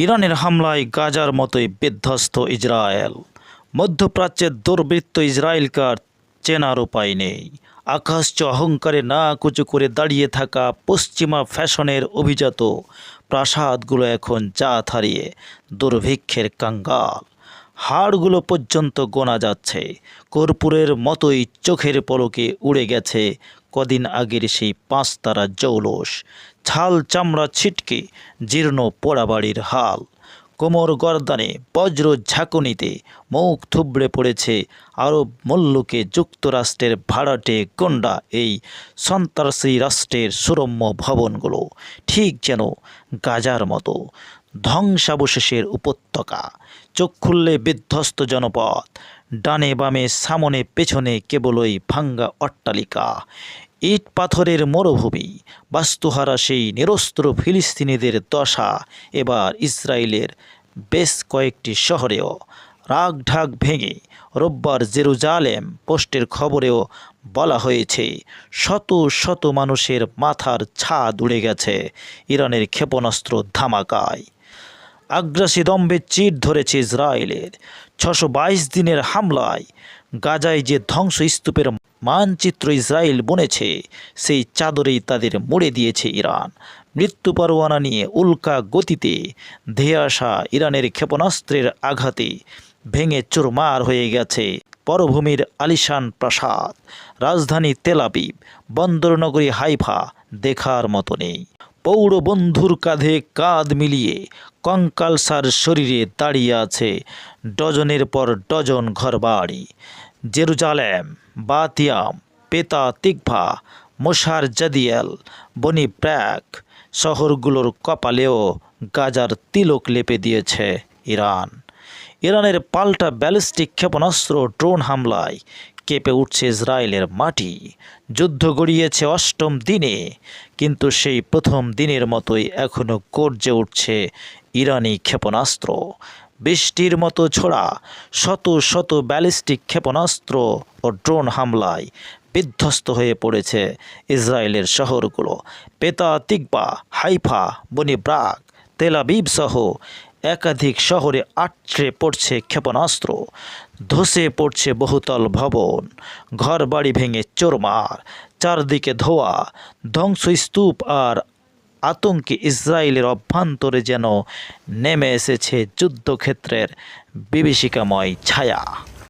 ইরানের হামলায় গাজার মতোই বিধ্বস্ত ইসরায়েল। মধ্যপ্রাচ্যের দুর্বৃত্ত ইসরায়েলকে আর চেনার উপায় নেই। আকাশ অহংকারে না কুচু করে দাঁড়িয়ে থাকা পশ্চিমা ফ্যাশনের অভিজাত প্রাসাদগুলো এখন জাত হারিয়ে দুর্ভিক্ষের কাঙ্গাল। হাড়গুলো পর্যন্ত গোনা যাচ্ছে। কর্পূরের মতোই চোখের পলকে উড়ে গেছে কদিন আগের সেই পাঁচতারা জৌলস ছাল চামড়া ছিটকে জীর্ণ পোড়াবাড়ির হাল। কোমর গর্দানে বজ্র ঝাঁকুনিতে মুখ থুবড়ে পড়েছে আরব মল্লুকে যুক্তরাষ্ট্রের ভাড়াটে গন্ডা এই সন্ত্রাসী রাষ্ট্রের সুরম্য ভবনগুলো, ঠিক যেন গাজার মতো। ধ্বংসাবশেষের উপত্যকা। চোখ খুললে বিধ্বস্ত জনপদ। ডানে বামে, সামনে, পেছনে কেবলই ভাঙ্গা অট্টালিকা। ইট পাথরের মরুভূমি। বাস্তুহারা সেই নিরস্ত্র ফিলিস্তিনিদের দশা। এবার ইসরায়েলের বেশ কয়েকটি শহরেও রাগ ঢাক ভেঙে রোববার জেরুজালেম পোস্টের খবরেও বলা হয়েছে, শত শত মানুষের মাথার ছাদ উড়ে গেছে ইরানের ক্ষেপণাস্ত্র ধামাকায়। আগ্রাসী দম্ভে চিট ধরেছে ইসরায়েলের। ছশো দিনের হামলায় গাজায় যে ধ্বংসস্তূপের মানচিত্র ইসরায়েল বনেছে, সেই চাদরেই তাদের মুড়ে দিয়েছে ইরান। মৃত্যু পরোয়ানা নিয়ে উল্কা গতিতে ধেয়ে আসা ইরানের ক্ষেপণাস্ত্রের আঘাতে ভেঙে চুরমার হয়ে গেছে পরভূমির আলিশান প্রাসাদ। রাজধানী তেলাবিব বন্দরনগরী হাইফা দেখার মতো নেই। পৌর বন্ধুর কাঁধে কাঁধ মিলিয়ে কঙ্কালসার শরীরে দাঁড়িয়ে আছে ডজনের পর ডজন ঘরবাড়ি। জেরুজালেম, বাতিয়াম, পেতা তিকভা মোশার জাদিয়াল, বনি প্র্যাক শহরগুলোর কপালেও গাজার তিলক লেপে দিয়েছে ইরান। ইরানের পাল্টা ব্যালিস্টিক ক্ষেপণাস্ত্র ড্রোন হামলায় কেঁপে উঠছে ইসরায়েলের মাটি। যুদ্ধ গড়িয়েছে অষ্টম দিনে, কিন্তু সেই প্রথম দিনের মতোই এখনও গর্জে উঠছে ইরানি ক্ষেপণাস্ত্র। বৃষ্টির মতো ছোড়া শত শত ব্যালিস্টিক ক্ষেপণাস্ত্র ও ড্রোন হামলায় বিধ্বস্ত হয়ে পড়েছে ইসরায়েলের শহরগুলো। পেতা তিকবা হাইফা, বনি ব্রাক তেলাবিব সহ একাধিক শহরে আটছে পড়ছে ক্ষেপণাস্ত্র, ধসে পড়ছে বহুতল ভবন ঘর বাড়ি ভেঙে চোরমার, চারদিকে ধোয়া, ধ্বংসস্তূপ আর আতঙ্কে ইসরায়েলের অভ্যন্তরে যেন নেমে এসেছে যুদ্ধক্ষেত্রের বিভীষিকাময় ছায়া।